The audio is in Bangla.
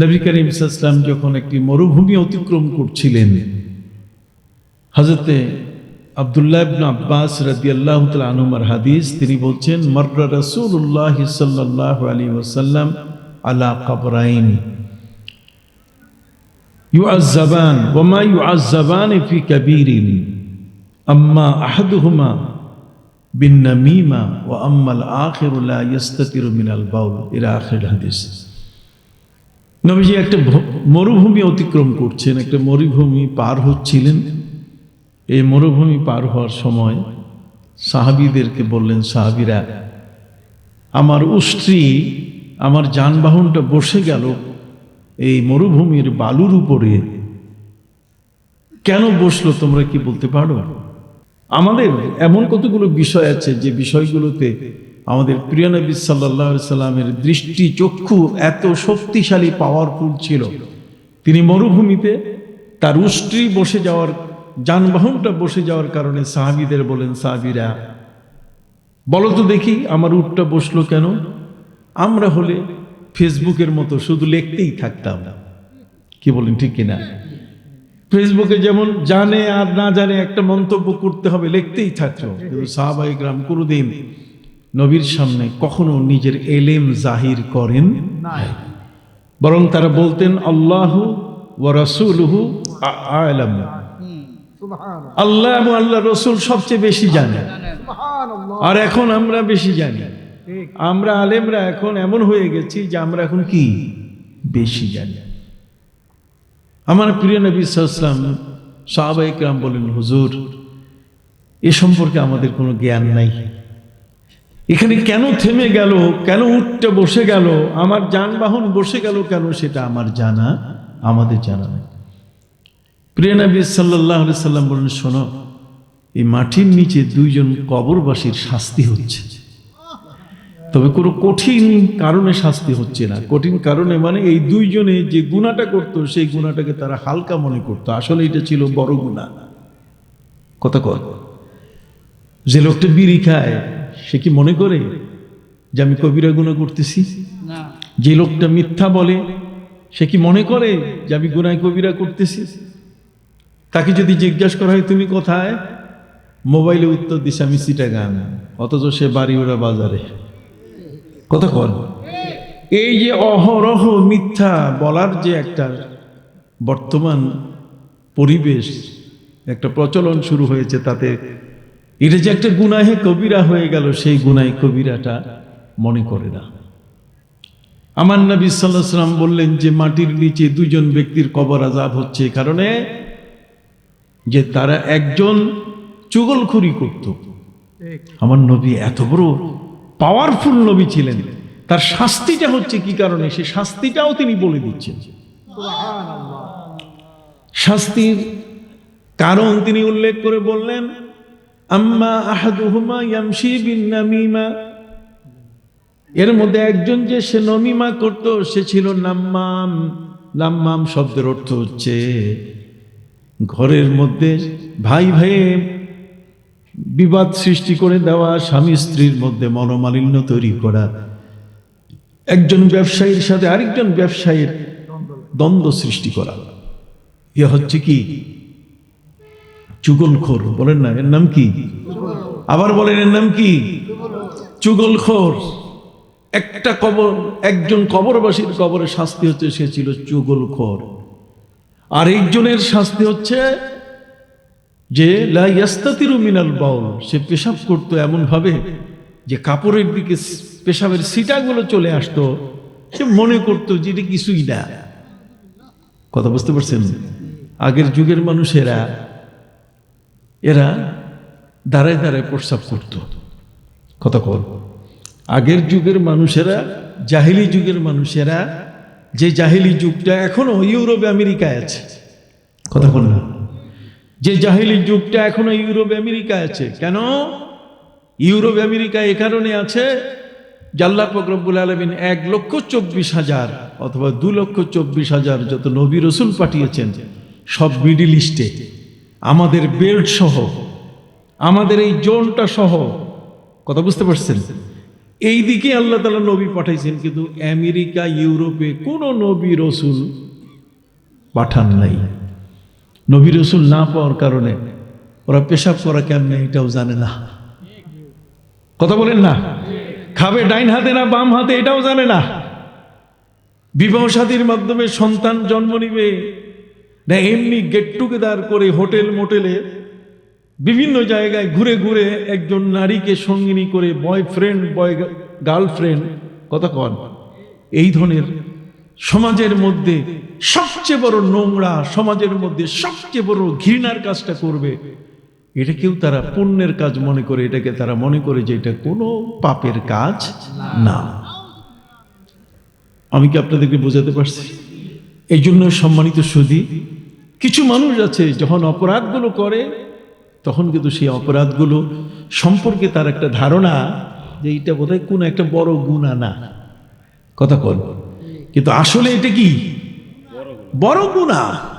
নবী করিম ইসলাম যখন একটি মরুভূমি অতিক্রম করছিলেন হজরতে আবদুল্লাহ ইবনা আব্বাস রাদিয়াল্লাহ আনুমার হাদিস, তিনি বলছেন, মর্রা রসুল্লাহ সাল্লাহ আলী ওসাল্লাম আল্লাহ আলা কবরাইন। ইউআজাবান ওমা ইউআজাবান ফি কবিরিন। আম্মা আহাদুহুমা বিন্নামিমা ওয়া আম্মাল আখের উল্লাহ ইস্তাতিরু মিনাল বাউল। এরা আখির হাদিস। নবীজি একটা মরুভূমি অতিক্রম করছেন, একটা মরুভূমি পার হচ্ছিলেন। এই মরুভূমি পার হওয়ার সময় সাহাবিদেরকে বললেন, সাহাবিরা, আমার উস্ত্রী আমার যানবাহনটা বসে গেল, এই মরুভূমির বালুর উপরে। কেন বসল তোমরা কি বলতে পারো? আমাদের এমন কতগুলো বিষয় আছে, যে বিষয়গুলোতে আমাদের প্রিয় নবী সাল্লাহ সাল্লামের দৃষ্টি, চক্ষু এত শক্তিশালী পাওয়ারফুল ছিল। তিনি মরুভূমিতে তার উষ্ট্রি বসে যাওয়ার, যানবাহনটা বসে যাওয়ার কারণে সাহাবিদের বলেন, সাহাবিরা, বলো তো দেখি আমার উটটা বসল কেন? আমরা হলে ফেসবুকের মতো শুধু লিখতেই থাকতাম। কি বলেন, ঠিক কিনা? ফেসবুকে যেমন জানে আর না জানে একটা মন্তব্য করতে হবে, লিখতেই থাকতো। কিন্তু সাহাবাহিক রাম কোনোদিন নবীর সামনে কখনো নিজের এলেম জাহির করেন বরং তারা বলতেন, আল্লাহ ও রসুলহু আলাম আল্লাহ এবং আল্লাহ রসুল সবচেয়ে বেশি জানে। আর এখন আমরা বেশি জানি। আমরা আলেমরা এখন এমন হয়ে গেছি যে আমরা এখন কি? বেশি জানি। আমার প্রিয় নবী সাল্লাম সাহাবাইকরাম বলেন, হুজুর, এ সম্পর্কে আমাদের কোনো জ্ঞান নাই। এখানে কেন থেমে গেল? কেন উঠতে বসে গেল? আমার যানবাহন বসে গেল কেন সেটা আমার জানা, আমাদের জানা নেই। প্রিয় নবী সাল্লাহ সাল্লাম বলেন, শোনো, এই মাটির নিচে দুইজন কবরবাসীর শাস্তি হচ্ছে। তবে কোনো কঠিন কারণে শাস্তি হচ্ছে না। কঠিন কারণে মানে এই দুইজনে যে গুণাটা করতো, সেই গুণাটাকে তারা হালকা মনে করতো। আসলে এটা ছিল বড় গুণা কথা কর যে লোকটা বিড়ি খায় সে কি মনে করে যে আমি কবিরা গুণা করতেছি? যে লোকটা মিথ্যা বলে সে কি মনে করে যে আমি গুনায় কবিরা করতেছি? তাকে যদি জিজ্ঞাসা করা হয় তুমি কোথায়? মোবাইলে উত্তর দিছে আমি সিটাগান অথচ সে বাড়ি ওরা বাজারে। কথা কর এই যে অহরহ মিথ্যা বলার যে একটা বর্তমান পরিবেশ একটা প্রচলন শুরু হয়েছে তাতে এটা যে একটা গুনাহে কবিরা হয়ে গেল, সেই গুনায় কবিরাটা মনে করে না। আমার নবী সাল্লাহ সাল্লাম বললেন যে, মাটির নিচে দুজন ব্যক্তির কবর আজাব হচ্ছে কারণে যে তারা একজন চুগলখুরি করত। আমার নবী এত বড় পাওয়ারফুল নবী ছিলেন। তার শাস্তিটা হচ্ছে কি কারণে? সে শাস্তিটাও তিনি বলে দিচ্ছেন। শাস্তির কারণ তিনি উল্লেখ করে বললেন আম্মা বিন নামিমা। এর মধ্যে একজন যে সে নমিমা করত, সে ছিল নাম্মাম। নাম্মাম শব্দের অর্থ হচ্ছে ঘরের মধ্যে ভাই ভাইয়ে বিবাদ সৃষ্টি করে দেওয়া, স্বামী স্ত্রীর মধ্যে মনোমালিন্য তৈরি করা। একজন ব্যবসায়ীর সাথে আরেকজন ব্যবসায়ীর দ্বন্দ্ব সৃষ্টি করা। এ হচ্ছে কি? চুগলখোর, বলেন না, এর নাম কি? আবার বলেন, এর নাম কি? চুগলখোর। একটা কবর, একজন কবরবাসীর কবরে শাস্তি হচ্ছে, সে ছিল চুগলখোর। আর একজনের শাস্তি হচ্ছে যে, লা ইয়াস্তাতিরু মিনাল বাউল, সে পেশাব করতো এমন ভাবে যে কাপড়ের দিকে পেশাবের সিটাগুলো চলে আসতো। সে মনে করতো যে এটা কিছুই না। কথা বুঝতে পারছেন? আগের যুগের মানুষেরা এরা দাঁড়ায় দাঁড়ায় প্রস্রাব করতো। কথা কর আগের যুগের মানুষেরা, জাহিলি যুগের মানুষেরা, যে জাহিলি যুগটা এখনও ইউরোপ, আমেরিকায় আছে। কথা বল না। যে জাহিলি যুগটা এখনও ইউরোপ, আমেরিকায় আছে। কেন? ইউরোপ আমেরিকা এ কারণে আছে জাল্লা ফকরবুল আলমিন এক লক্ষ চব্বিশ হাজার অথবা দু লক্ষ চব্বিশ হাজার যত নবী রসুল পাঠিয়েছেন, সব মিডিল ইস্টে। আমাদের বেল্ট সহ, আমাদের এই জোনটা সহ। কথা বুঝতে পারছেন? এই দিকে আল্লাহ তালা নবী পাঠাইছেন, কিন্তু আমেরিকা, ইউরোপে কোনো নবী রসুল পাঠান নাই। নবী রসুল না পাওয়ার কারণে ওরা পেশাব করা কেমনে এটাও জানে না। কথা বলেন না? খাবে ডাইন হাতে না বাম হাতে এটাও জানে না। বিবাহ সাদীর মাধ্যমে সন্তান জন্ম নিবে। না, এমনি গেট টুগেদার করে হোটেল মোটেলে বিভিন্ন জায়গায় ঘুরে ঘুরে একজন নারীকে সঙ্গিনী করে বয়ফ্রেন্ড বয় গার্লফ্রেন্ড কথা কন। এই ধরনের সমাজের মধ্যে সবচেয়ে বড় নোংরা, সমাজের মধ্যে সবচেয়ে বড় ঘৃণার কাজটা করবে, এটা কেউ তারা পুণ্যের কাজ মনে করে, এটাকে তারা মনে করে যে এটা কোনো পাপের কাজ না। আমি কি আপনাদেরকে বোঝাতে পারছি? এই জন্য সম্মানিত সুদী কিছু মানুষ আছে যখন অপরাধগুলো করে, তখন কিন্তু সেই অপরাধগুলো সম্পর্কে তার একটা ধারণা যে এটা বোধহয় কোনো একটা বড় গুণা না। কথা কল কিন্তু আসলে এটা কি? বড় গুণা।